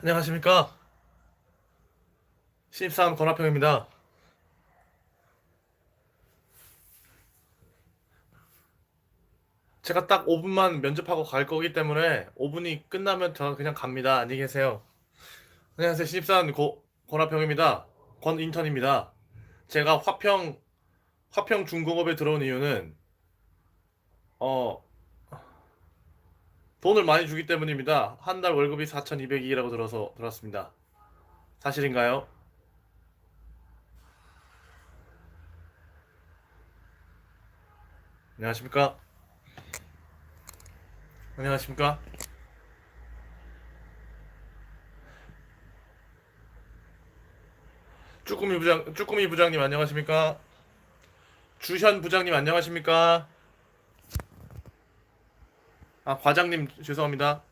안녕하십니까. 신입사원 권화평입니다. 제가 딱 5분만 면접하고 갈 거기 때문에 5분이 끝나면 저 그냥 갑니다. 안녕히 계세요. 안녕하세요. 신입사원 고, 권화평입니다. 권인턴입니다. 제가 화평, 화평 중공업에 들어온 이유는, 어, 돈을 많이 주기 때문입니다. 한 달 월급이 4,200이라고 들어서 들었습니다. 사실인가요? 안녕하십니까? 안녕하십니까? 쭈꾸미 부장, 쭈꾸미 부장님 안녕하십니까? 주현 부장님 안녕하십니까? 아, 과장님 죄송합니다.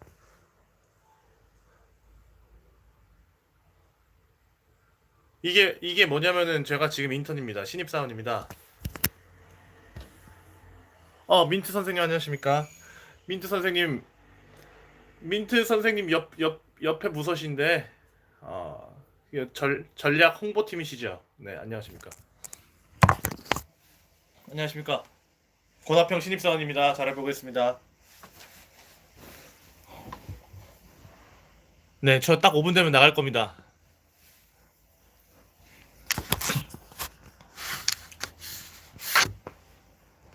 이게 이게 뭐냐면은 제가 지금 인턴입니다. 신입 사원입니다. 어, 민트 선생님 안녕하십니까? 민트 선생님 민트 선생님 옆 옆 옆에 부서신데 어, 절 전략 홍보팀이시죠? 네, 안녕하십니까? 안녕하십니까? 고나평 신입 사원입니다. 잘 해보겠습니다. 네, 저 딱 5분 되면 나갈 겁니다.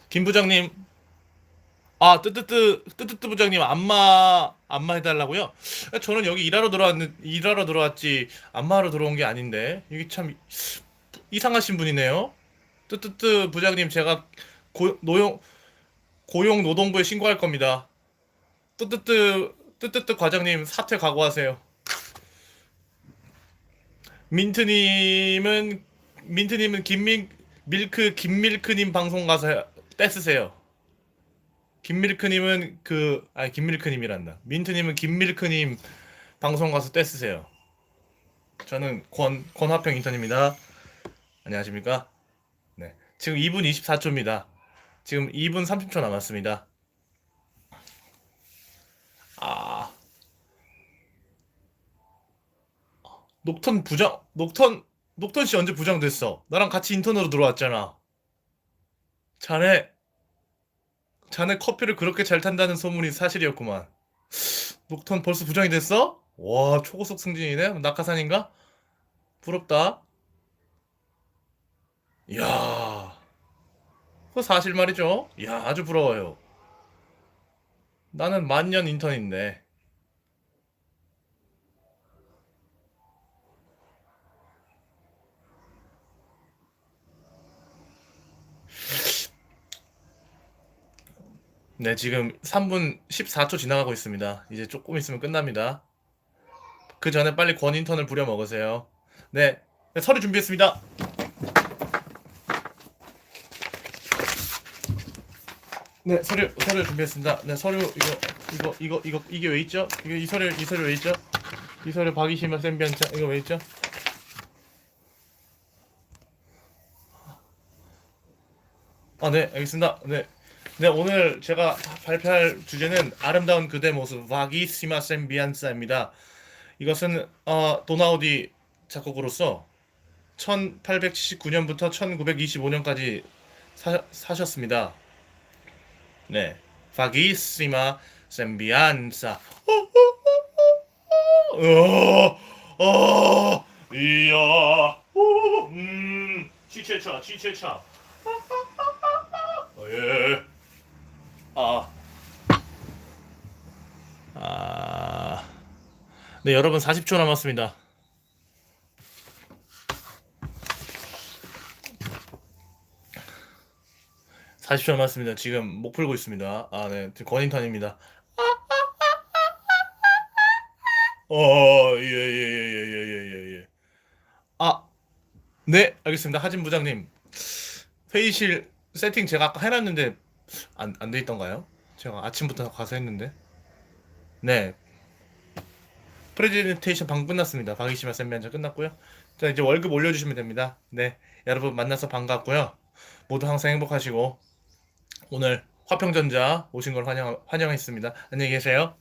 김 부장님, 아 뜨뜨뜨 뜨뜨뜨 부장님 안마 안마 해달라고요? 저는 여기 일하러 들어왔는 일하러 들어왔지 안마하러 들어온 게 아닌데 이게 참 이상하신 분이네요. 뜨뜨뜨 부장님 제가 고, 노용 고용 노동부에 신고할 겁니다. 뜨뜨뜨 뜨뜨뜨 과장님 사퇴 각오하세요. 민트님은 민트님은 김밀 밀크 김밀크님 방송 가서 떼쓰세요. 김밀크님은 그 아니 김밀크님이란다. 민트님은 김밀크님 방송 가서 떼쓰세요. 저는 권 권화평 인턴입니다. 안녕하십니까? 네. 지금 2분 24초입니다. 지금 2분 30초 남았습니다. 아. 녹턴 부장 녹턴 녹턴 씨 언제 부장 됐어? 나랑 같이 인턴으로 들어왔잖아. 자네 자네 커피를 그렇게 잘 탄다는 소문이 사실이었구만. 녹턴 벌써 부장이 됐어? 와 초고속 승진이네. 낙하산인가? 부럽다. 이야. 그거 사실 말이죠. 이야 아주 부러워요. 나는 만년 인턴인데. 네, 지금 3분 14초 지나가고 있습니다. 이제 조금 있으면 끝납니다. 그 전에 빨리 권 인턴을 부려 먹으세요. 네, 네, 서류 준비했습니다. 네, 서류 서류 준비했습니다. 네, 서류 이거 이거 이거 이거 이게 왜 있죠? 이거 이 서류 이 서류 왜 있죠? 이 서류 박이시마 셈비안차 이거 왜 있죠? 아, 네, 알겠습니다. 네. 네, 오늘 제가 발표할 주제는 아름다운 그대 모습, 바기시마 셈비안사입니다. 이것은 어, 도나우디 작곡으로서 1879년부터 1925년까지 사, 사셨습니다. 네, 바기시마 셈비안사. 어, 어, 이야, 오, 음, 치체차, 치체차. 어, 예. 아. 아. 네, 여러분 40초 남았습니다. (40초) 남았습니다. 지금 목 풀고 있습니다. 아, 네, 권인턴입니다. 어, 예, 예, 예, 예, 예, 예, 예. 아, 네, 알겠습니다. 하진 부장님. 회의실 세팅 제가 아까 해놨는데 안, 안 돼 있던가요? 제가 아침부터 가서 했는데. 네. 프레젠테이션 방금 끝났습니다. 박이시마 쌤 면접 끝났고요. 자, 이제 월급 올려주시면 됩니다. 네. 여러분 만나서 반갑고요. 모두 항상 행복하시고, 오늘 화평전자 오신 걸 환영, 환영했습니다. 안녕히 계세요.